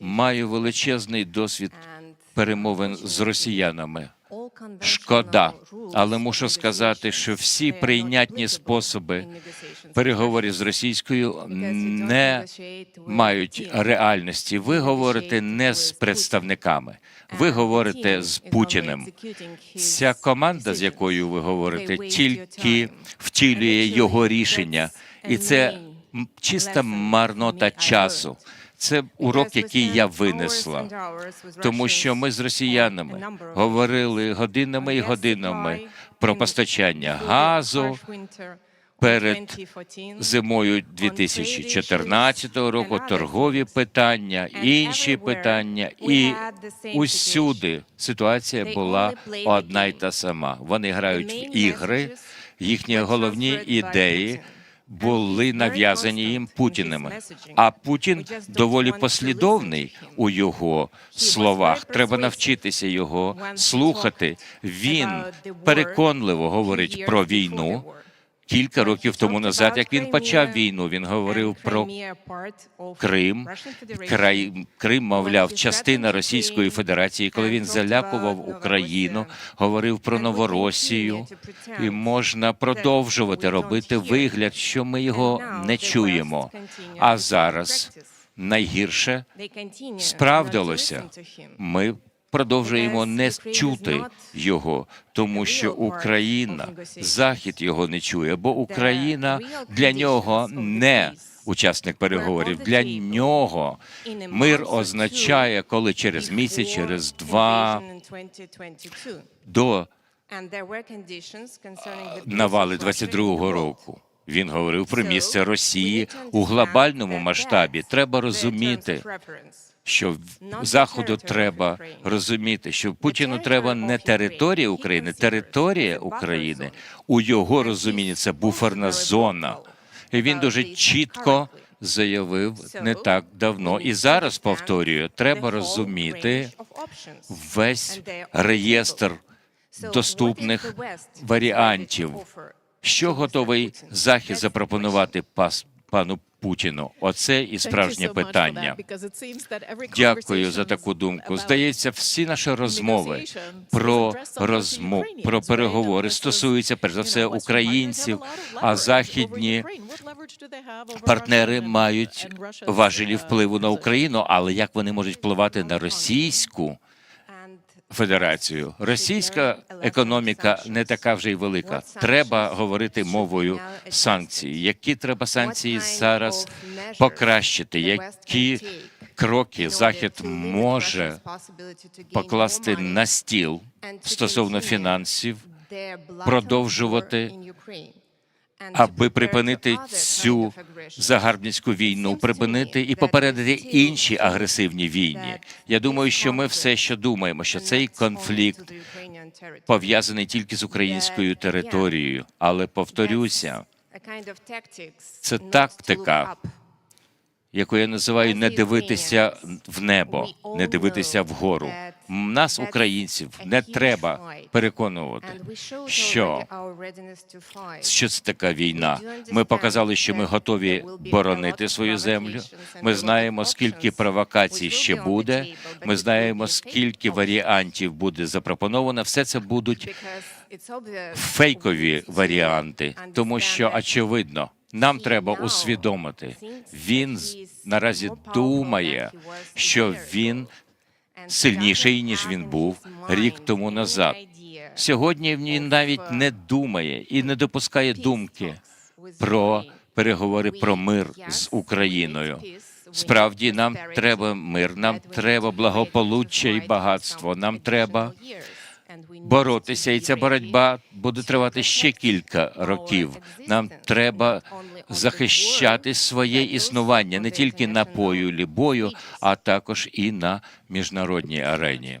маю величезний досвід перемовин з росіянами. Шкода, але мушу сказати, що всі прийнятні способи переговорів з російською не мають реальності. Ви говорите не з представниками, ви говорите з Путіним. Ця команда, з якою ви говорите, тільки втілює його рішення, і це чиста марнота часу. Це урок, який я винесла, тому що ми з росіянами говорили годинами і годинами про постачання газу перед зимою 2014 року, торгові питання, інші питання, і усюди ситуація була одна й та сама. Вони грають в ігри, їхні головні ідеї були нав'язані їм Путіним. А Путін доволі послідовний у його словах. Треба навчитися його слухати. Він переконливо говорить про війну. Кілька років тому назад, як він почав війну, він говорив про Крим. Край Крим, мовляв, частина Російської Федерації. Коли він залякував Україну, говорив про Новоросію, і можна продовжувати робити вигляд, що ми його не чуємо. А зараз найгірше справдилося. Ми продовжуємо не чути його, тому що Україна, Захід його не чує, бо Україна для нього не учасник переговорів. Для нього мир означає, коли через місяць, через два до навали 22-го року. Він говорив про місце Росії у глобальному масштабі. Треба розуміти, що заходу треба розуміти, що Путіну треба не територія України, територія України у його розумінні це буферна зона. І він дуже чітко заявив не так давно. І зараз повторюю, треба розуміти весь реєстр доступних варіантів. Що готовий Захід запропонувати пас пану Путіну? Оце і справжнє питання. Дякую за таку думку. Здається, всі наші розмови про розмов про переговори стосуються перш за все українців, а західні партнери мають важелі впливу на Україну, але як вони можуть впливати на російську федерацію? Російська економіка не така вже й велика. Треба говорити мовою санкцій. Які треба санкції зараз покращити? Які кроки Захід може покласти на стіл стосовно фінансів, продовжувати, аби припинити цю загарбницьку війну, припинити і попередити інші агресивні війни. Я думаю, що ми все ще думаємо, що цей конфлікт пов'язаний тільки з українською територією, але повторюся, це тактика, яку я називаю не дивитися в небо, не дивитися вгору. Нас, українців, не треба переконувати, що що це така війна. Ми показали, що ми готові боронити свою землю. Ми знаємо, скільки провокацій ще буде. Ми знаємо, скільки варіантів буде запропоновано. Все це будуть фейкові варіанти, тому що очевидно. Нам треба усвідомити, він наразі думає, що він сильніший, ніж він був рік тому назад. Сьогодні він навіть не думає і не допускає думки про переговори про мир з Україною. Справді нам треба мир, нам треба благополуччя і багатство. Нам треба боротися, і ця боротьба буде тривати ще кілька років. Нам треба захищати своє існування не тільки на полі бою, а також і на міжнародній арені.